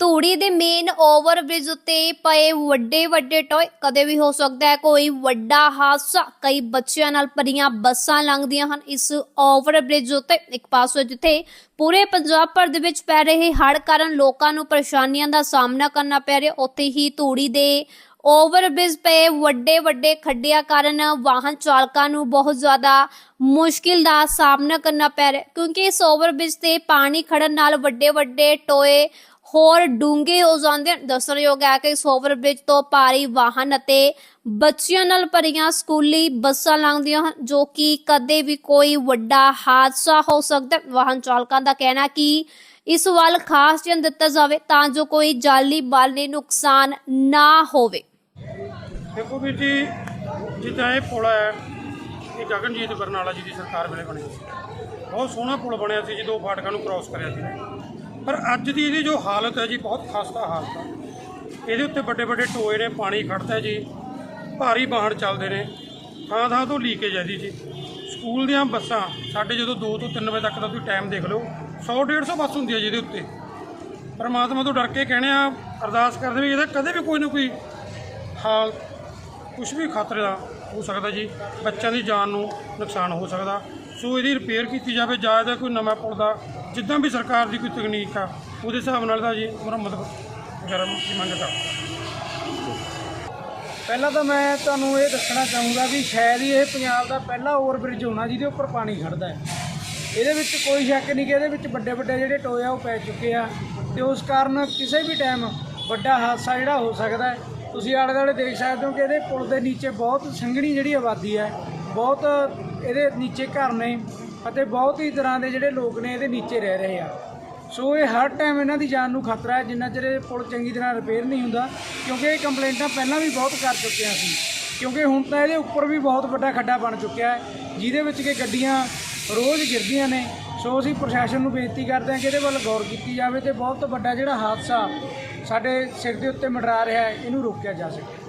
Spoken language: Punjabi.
ਧੂੜੀ ਦੇ ਮੇਨ ਓਵਰਬ੍ਰਿਜ ਉੱਤੇ ਪਏ ਵੱਡੇ ਵੱਡੇ ਟੋਏ, ਕਦੇ ਵੀ ਹੋ ਸਕਦਾ ਹੈ ਕੋਈ ਵੱਡਾ ਹਾਦਸਾ, ਕਈ ਬੱਚਿਆਂ ਨਾਲ ਭਰੀਆਂ ਬੱਸਾਂ ਲੰਘਦੀਆਂ ਹਨ ਇਸ ਓਵਰਬ੍ਰਿਜ ਉੱਤੇ। ਇੱਕ ਪਾਸੇ ਜਿੱਥੇ ਪੂਰੇ ਪੰਜਾਬ ਭਰ ਦੇ ਵਿੱਚ ਪੈ ਰਹੇ ਹੜ੍ਹ ਕਾਰਨ ਲੋਕਾਂ ਨੂੰ ਪਰੇਸ਼ਾਨੀਆਂ ਦਾ ਸਾਹਮਣਾ ਕਰਨਾ ਪੈ ਰਿਹਾ, ਉੱਥੇ ਹੀ ਧੂੜੀ ਦੇ ਓਵਰਬ੍ਰਿਜ ਪਏ ਵੱਡੇ ਵੱਡੇ ਖੱਡਿਆਂ ਕਾਰਨ ਵਾਹਨ ਚਾਲਕਾਂ ਨੂੰ ਬਹੁਤ ਜ਼ਿਆਦਾ ਮੁਸ਼ਕਿਲ ਦਾ ਸਾਹਮਣਾ ਕਰਨਾ ਪੈ ਰਿਹਾ, ਕਿਉਂਕਿ ਇਸ ਓਵਰਬ੍ਰਿਜ ਤੇ ਪਾਣੀ ਖੜਨ ਨਾਲ ਵੱਡੇ ਵੱਡੇ ਟੋਏ ਹੋਰ ਡੂੰਘੇ ਹੋ ਜਾਂਦੇ ਹਨ। ਦੱਸਣਯੋਗ ਹੈ ਕਿ ਇਸ ਓਵਰਬ੍ਰਿਜ ਤੋਂ ਭਾਰੀ ਵਾਹਨ ਅਤੇ ਬੱਚਿਆਂ ਨਾਲ ਭਰੀਆਂ ਸਕੂਲੀ ਬੱਸਾਂ ਲੰਘਦੀਆਂ ਹਨ, ਜੋ ਕਿ ਕਦੇ ਵੀ ਕੋਈ ਵੱਡਾ ਹਾਦਸਾ ਹੋ ਸਕਦਾ ਵਾਹਨ ਚਾਲਕਾਂ ਦਾ ਕਹਿਣਾ ਕਿ ਇਸ ਵੱਲ ਖਾਸ ਧਿਆਨ ਦਿੱਤਾ ਜਾਵੇ ਤਾਂ ਜੋ ਕੋਈ ਜਾਲੀ ਬਾਲੀ ਨੁਕਸਾਨ ਨਾ ਹੋਵੇ। ਦੇਖੋ ਵੀਰ ਜੀ, ਜਿੱਦਾਂ ਇਹ ਪੁਲ ਹੈ, ਇਹ ਗਗਨਜੀਤ ਬਰਨਾਲਾ ਜੀ ਦੀ ਸਰਕਾਰ ਵੇਲੇ ਬਣਿਆ ਸੀ। ਬਹੁਤ ਸੋਹਣਾ ਪੁਲ ਬਣਿਆ ਸੀ ਜਦੋਂ ਫਾਟਕਾਂ ਨੂੰ ਕ੍ਰਾਸ ਕਰਿਆ ਸੀ। ਪਰ ਅੱਜ ਦੀ ਇਹਦੀ ਜੋ ਹਾਲਤ ਹੈ ਜੀ, ਬਹੁਤ ਖਸਤਾ ਹਾਲਤ ਹੈ ਇਹਦੇ ਉੱਤੇ ਵੱਡੇ ਵੱਡੇ ਟੋਏ ਨੇ, ਪਾਣੀ ਖੜਦਾ ਜੀ, ਭਾਰੀ ਵਾਹਨ ਚੱਲਦੇ ਨੇ। ਥਾਂ ਥਾਂ ਤੋਂ ਲੀਕੇਜ ਹੈ ਜੀ ਜੀ। ਸਕੂਲ ਦੀਆਂ ਬੱਸਾਂ, ਸਾਡੇ ਜਦੋਂ 2 ਤੋਂ 3 ਵਜੇ ਤੱਕ ਦਾ ਤੁਸੀਂ ਟਾਈਮ ਦੇਖ ਲਓ 100 150 ਬੱਸ ਹੁੰਦੀ ਹੈ ਜਿਹਦੇ ਉੱਤੇ। ਪਰਮਾਤਮਾ ਤੋਂ ਡਰ ਕੇ ਕਹਿੰਦੇ ਆ, ਅਰਦਾਸ ਕਰਦੇ ਵੀ ਇਹਦਾ ਕਦੇ ਵੀ ਕੋਈ ਨਾ ਕੋਈ ਹਾਲ ਕੁਝ ਵੀ ਖਤਰੇ ਦਾ ਹੋ ਸਕਦਾ ਜੀ। ਬੱਚਿਆਂ ਦੀ ਜਾਨ ਨੂੰ ਨੁਕਸਾਨ ਹੋ ਸਕਦਾ। ਸੋ ਇਹਦੀ ਰਿਪੇਅਰ ਕੀਤੀ ਜਾਵੇ, ਜਾਂ ਇਹਦਾ ਕੋਈ ਨਵਾਂ ਪੁਲ ਦਾ ਜਿੱਦਾਂ ਵੀ ਸਰਕਾਰ ਦੀ ਕੋਈ ਤਕਨੀਕ ਆ, ਉਹਦੇ ਹਿਸਾਬ ਨਾਲ ਤਾਂ ਜੀ ਮੁਰੰਮਤ ਵਗੈਰਾ ਦੀ ਮੰਗ ਕਰਦਾ। ਪਹਿਲਾਂ ਤਾਂ ਮੈਂ ਤੁਹਾਨੂੰ ਇਹ ਦੱਸਣਾ ਚਾਹੂੰਗਾ ਵੀ ਸ਼ਾਇਦ ਹੀ ਇਹ ਪੰਜਾਬ ਦਾ ਪਹਿਲਾ ਓਵਰਬ੍ਰਿਜ ਹੋਣਾ ਜਿਹਦੇ ਉੱਪਰ ਪਾਣੀ ਖੜਦਾ ਹੈ। ਇਹਦੇ ਵਿੱਚ ਕੋਈ ਸ਼ੱਕ ਨਹੀਂ ਕਿ ਇਹਦੇ ਵਿੱਚ ਵੱਡੇ ਵੱਡੇ ਜਿਹੜੇ ਟੋਏ ਆ, ਉਹ ਪੈ ਚੁੱਕੇ ਆ ਤੇ ਉਸ ਕਾਰਨ ਕਿਸੇ ਵੀ ਟਾਈਮ ਵੱਡਾ ਹਾਦਸਾ ਜਿਹੜਾ ਹੋ ਸਕਦਾ ਹੈ। ਤੁਸੀਂ ਆਲੇ ਦੁਆਲੇ ਦੇਖ ਸਕਦੇ ਹੋ ਕਿ ਇਹਦੇ ਪੁਲ ਦੇ ਨੀਚੇ ਬਹੁਤ ਸੰਘਣੀ ਜਿਹੜੀ ਆਬਾਦੀ ਹੈ, ਬਹੁਤ ਇਹਦੇ ਨੀਚੇ ਘਰ ਨੇ ਅਤੇ ਬਹੁਤ ਹੀ ਤਰ੍ਹਾਂ ਦੇ ਜਿਹੜੇ ਲੋਕ ਨੇ ਇਹਦੇ ਨੀਚੇ ਰਹਿ ਰਹੇ ਆ। ਸੋ ਇਹ ਹਰ ਟਾਈਮ ਇਹਨਾਂ ਦੀ ਜਾਨ ਨੂੰ ਖਤਰਾ ਹੈ, ਜਿੰਨਾ ਚਿਰ ਇਹ ਪੁਲ ਚੰਗੀ ਤਰ੍ਹਾਂ ਰਿਪੇਅਰ ਨਹੀਂ ਹੁੰਦਾ, ਕਿਉਂਕਿ ਇਹ ਕੰਪਲੇਂਟਾਂ ਪਹਿਲਾਂ ਵੀ ਬਹੁਤ ਕਰ ਚੁੱਕੇ ਸੀ। ਕਿਉਂਕਿ ਹੁਣ ਤਾਂ ਇਹਦੇ ਉੱਪਰ ਵੀ ਬਹੁਤ ਵੱਡਾ ਖੱਡਾ ਬਣ ਚੁੱਕਿਆ ਹੈ, ਜਿਹਦੇ ਵਿੱਚ ਕਿ ਗੱਡੀਆਂ ਰੋਜ਼ ਗਿਰਦੀਆਂ ਨੇ। ਸੋ ਅਸੀਂ ਪ੍ਰਸ਼ਾਸਨ ਨੂੰ ਬੇਨਤੀ ਕਰਦੇ ਹਾਂ ਕਿ ਇਹਦੇ ਵੱਲ ਗੌਰ ਕੀਤੀ ਜਾਵੇ ਤੇ ਬਹੁਤ ਵੱਡਾ ਜਿਹੜਾ ਹਾਦਸਾ ਸਾਡੇ ਸਿਰ ਦੇ ਉੱਤੇ ਮੰਡਰਾ ਰਿਹਾ ਹੈ, ਇਹਨੂੰ ਰੋਕਿਆ ਜਾ ਸਕੇ।